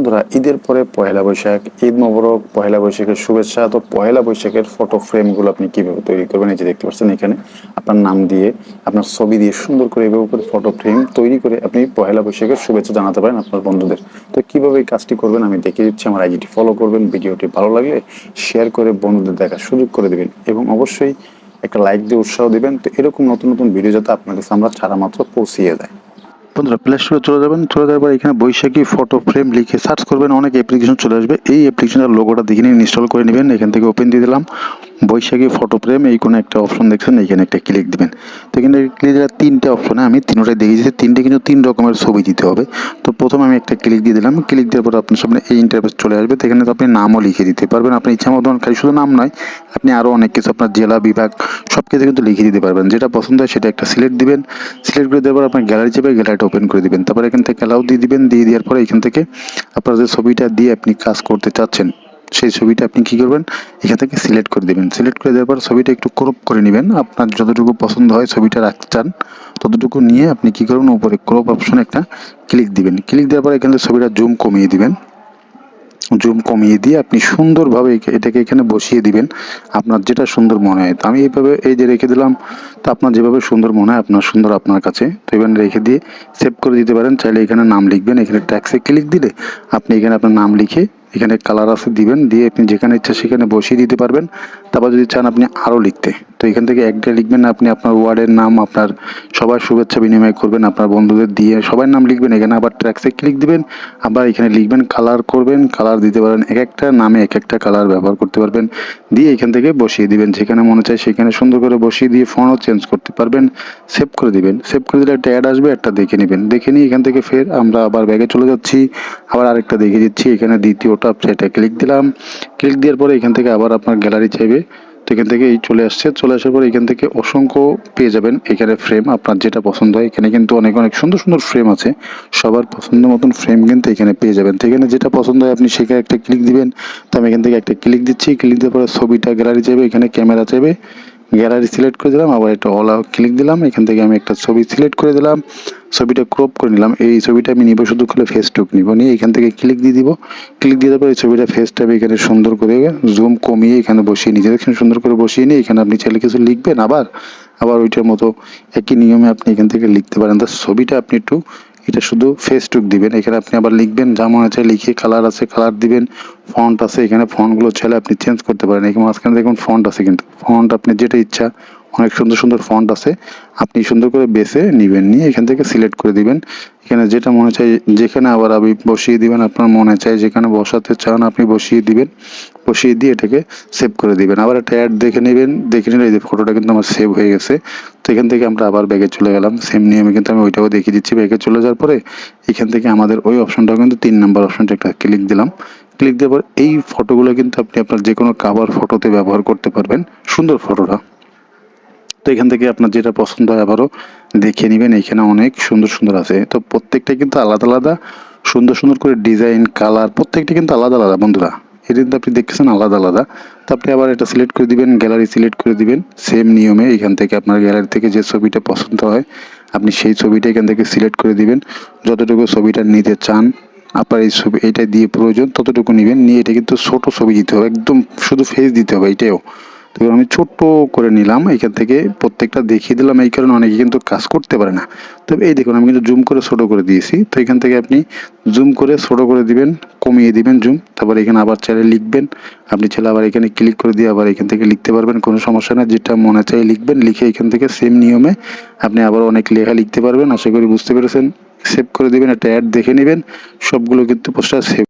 বন্ধুরা, ঈদের পরে পয়লা বৈশাখ, ঈদ মোবারক, পয়লা বৈশাখের শুভেচ্ছা, তো পয়লা বৈশাখের ফটো ফ্রেমগুলো আপনি কীভাবে তৈরি করবেন? এই যে দেখতে পাচ্ছেন এখানে, আপনার নাম দিয়ে, আপনার ছবি দিয়ে সুন্দর করে এভাবে করে ফটো ফ্রেম তৈরি করে আপনি পয়লা বৈশাখের শুভেচ্ছা জানাতে পারেন আপনার বন্ধুদের। তো কীভাবে এই কাজটি করবেন আমি দেখিয়ে দিচ্ছি, আমার আইডিটি ফলো করবেন, ভিডিওটি ভালো লাগলে শেয়ার করে বন্ধুদের দেখার সুযোগ করে দেবেন এবং অবশ্যই একটা লাইক দিয়ে উৎসাহ দেবেন। তো এরকম নতুন নতুন ভিডিও যাতে আপনার কাছে আমরা ছাড়া মাত্র পৌঁছিয়ে যায় বন্ধুরা প্লে স্টোরে চলে যাবেন, চলে যাওয়ার পর এখানে বৈশাখী ফটো ফ্রেম লিখে সার্চ করবেন, অনেক অ্যাপ্লিকেশন চলে আসবে। এই অ্যাপ্লিকেশনের লোগোটা দেখে নিন ইনস্টল করে নেবেন, এখান থেকে ওপেন দিয়ে দিলাম। বৈশাখী ফটো ফ্রেম এই কোনো একটা অপশন দেখছেন এখানে একটা ক্লিক দিবেন। তো এখানে ক্লিক দিলে তিনটে অপশনে আমি তিনটাই দেখিয়েছি তিনটে কিন্তু তিন রকমের ছবি দিতে হবে। তো প্রথমে আমি একটা ক্লিক দিয়ে দিলাম। ক্লিক দেওয়ার পর আপনার সামনে এই ইন্টারফেস চলে আসবে। তো এখানে তো আপনি নামও লিখে দিতে পারবেন। আপনি ইচ্ছা মতন খালি শুধু নাম নয়, আপনি আরও অনেক কিছু আপনার জেলা, বিভাগ সব কিছু কিন্তু লিখে দিতে পারবেন। যেটা পছন্দ হয় সেটা একটা সিলেক্ট দিবেন। সিলেক্ট করে দেওয়ার পর আপনার গ্যালারি যাবে গ্যালারিটা ওপেন করে দিবেন। তারপর এখান থেকে অ্যালাউ দিয়ে দিবেন। দিয়ে দেওয়ার পরে এখান থেকে আপনার যে ছবিটা দিয়ে আপনি কাজ করতে চাচ্ছেন সেই ছবিটা আপনি কি করবেন? এখান থেকে সিলেক্ট করে দিবেন। সিলেক্ট করে দেওয়ার পর ছবিটা একটু ক্রপ করে নেবেন। আপনার যতটুকু পছন্দ হয় ছবিটা রাখতে চান, ততটুকু নিয়ে আপনি কি করবেন? উপরে ক্রপ অপশনে একটা ক্লিক দিবেন। ক্লিক দেওয়ার পর এখানে ছবিটা জুম কমিয়ে দিবেন। জুম কমিয়ে দিয়ে আপনি সুন্দরভাবে এটাকে এখানে বসিয়ে দিবেন। আপনার যেটা সুন্দর মনে হয়। তো আমি এইভাবে এই যে রেখে দিলাম, তো আপনার যেভাবে সুন্দর মনে হয়, আপনার সুন্দর আপনার কাছে। তো এবার রেখে দিয়ে সেভ করে দিতে পারেন। চাইলে এখানে নাম লিখবেন। এখানে ট্যাক্সে ক্লিক দিলে আপনি এখানে আপনার নাম লিখে এখানে কালার আছে দিবেন, দিয়ে আপনি যেখানে ইচ্ছা সেখানে বসিয়ে দিতে পারবেন। তারপর যদি চান আপনি আরও লিখতে। তো এখান থেকে একটা লিখবেন, আপনি আপনার ওয়ার্ডের নাম, আপনার সবার শুভেচ্ছা বিনিময় করবেন, আপনার বন্ধুদের দিয়ে সবার নাম লিখবেন। এখানে আবার ট্র্যাক্সে ক্লিক দিবেন, আবার এখানে লিখবেন কালার করবেন কালার দিতে পারেন এক একটা নামে এক একটা কালার ব্যবহার করতে পারবেন। দিয়ে এখান থেকে বসিয়ে দিবেন। যেখানে মনে চায় সেখানে সুন্দর করে বসিয়ে দিয়ে ফোনও চেঞ্জ করতে পারবেন। সেভ করে দিবেন। সেভ করে দিলে একটা অ্যাড আসবে, একটা দেখে নেবেন। দেখে নিয়ে এখান থেকে ফের আমরা আবার ব্যাগে চলে যাচ্ছি। আবার আরেকটা দেখে দিচ্ছি। এখানে দ্বিতীয়টা সেটা ক্লিক দিলাম। ক্লিক দেওয়ার পরে এখান থেকে আবার আপনার গ্যালারি চাইবে। তো এখান থেকে এই চলে আসছে। চলে আসার পরে এখান থেকে অসংখ্য পেয়ে যাবেন। এখানে ফ্রেম আপনার যেটা পছন্দ হয়। এখানে কিন্তু অনেক অনেক সুন্দর সুন্দর ফ্রেম আছে। সবার পছন্দ মতন ফ্রেম কিন্তু এখানে পেয়ে যাবেন। তো এখানে যেটা পছন্দ হয় আপনি সেখানে একটা ক্লিক দিবেন। তো আমি এখান থেকে একটা ক্লিক দিচ্ছি। ক্লিক দেওয়ার পরে ছবিটা গ্যালারি চাইবে। এখানে ক্যামেরা চাইবে। গ্যালারি সিলেক্ট করে দিলাম, আবার একটা অল ক্লিক দিলাম, এখান থেকে আমি একটা ছবি সিলেক্ট করে দিলাম, ছবিটা ক্রপ করে নিলাম, এই ছবিটা আমি নিব শুধু খুলে ফেসটুক নিব, নিয়ে এখান থেকে ক্লিক দিয়ে দিব ক্লিক দিয়ে দেওয়ার পরে এই ছবিটা ফেসটা আমি এখানে সুন্দর করে জুম কমিয়ে এখানে বসিয়ে নিয়ে দেখছেন সুন্দর করে বসিয়ে নিয়ে এখানে আপনি চাইলে কিছু লিখবেন, আবার আবার ওইটার মতো একই নিয়মে আপনি এখান থেকে লিখতে পারেন, তো ছবিটা আপনি একটু এটা শুধু ফেসটুক দিবেন। এখানে আপনি আবার লিখবেন, যা মনে লিখে কালার আছে কালার দিবেন ফন্ট আছে, এখানে ফন্টগুলো চাইলে আপনি চেঞ্জ করতে পারেন। এখানে মাঝখানে দেখুন ফন্ট আছে কিন্তু। ফন্ট আপনি যেটা ইচ্ছা অনেক সুন্দর সুন্দর ফন্ট আছে। আপনি সুন্দর করে বেছে নিবেন, নিয়ে এখান থেকে সিলেক্ট করে দিবেন। এখানে যেটা মনে চাই, যেখানে আবার আপনি বসিয়ে দিবেন, আপনার মনে চাই যেখানে বসাতে চান, আপনি বসিয়ে দিবেন। বসিয়ে দিয়ে এটাকে সেভ করে দিবেন। আবার একটা অ্যাড দেখে নেবেন, দেখে নিলে এই যে ফটোটা কিন্তু আমার সেভ হয়ে গেছে। তো এখান থেকে আমরা আবার ব্যাগে চলে গেলাম। সেম নিয়মে কিন্তু আমি ওইটাও দেখিয়ে দিচ্ছি। ব্যাগে চলে যাওয়ার পরে এখান থেকে আমাদের ওই অপশনটাও কিন্তু তিন নাম্বার অপশনটা একটা ক্লিক দিলাম। ক্লিক দেওয়ার পর এই ফটোগুলো কিন্তু আপনি আপনার যে কোনো কাভার ফটোতে ব্যবহার করতে পারবেন। সুন্দর ফটোটা তো এখান থেকে আপনার যেটা পছন্দ হয় আবারও দেখে নেবেন। এখানে অনেক সুন্দর সুন্দর আছে। তো প্রত্যেকটা কিন্তু আলাদা আলাদা, সুন্দর সুন্দর করে ডিজাইন, কালার, প্রত্যেকটা কিন্তু আলাদা আলাদা বন্ধুরা। এটা কিন্তু আপনি দেখতেছেন আলাদা আলাদা। তো আপনি আবার এটা সিলেক্ট করে দিবেন গ্যালারি সিলেক্ট করে দিবেন। সেম নিয়মে এখান থেকে আপনার গ্যালারি থেকে যে ছবিটা পছন্দ হয়, আপনি সেই ছবিটা এখান থেকে সিলেক্ট করে দিবেন। যতটুকু ছবিটা নিতে চান, আপনার এই ছবি এটা দিয়ে প্রয়োজন, ততটুকু নেবেন। নিয়ে এটা কিন্তু ছোট ছবি দিতে হবে। একদম শুধু ফেস দিতে হবে, এটাও। তো আমি ছোট্ট করে নিলাম, এখান থেকে প্রত্যেকটা দেখিয়ে দিলাম। এই কারণে অনেকে কিন্তু কাজ করতে পারে না। তবে এই দেখুন, আমি কিন্তু জুম করে ছোট করে দিয়েছি। তো এখান থেকে আপনি জুম করে ছোট করে দিবেন, কমিয়ে দিবেন জুম তারপর এখানে আবার চাইলে লিখবেন। আপনি চাইলে আবার এখানে ক্লিক করে দিয়ে আবার এখান থেকে লিখতে পারবেন, কোনো সমস্যা না যেটা মনে চাই লিখবেন, লিখে এখান থেকে সেম নিয়মে আপনি আবার অনেক লেখা লিখতে পারবেন। আশা করি বুঝতে পেরেছেন। সেভ করে দিবেন, একটা অ্যাড দেখে নেবেন। সবগুলো কিন্তু পোস্টার সেভ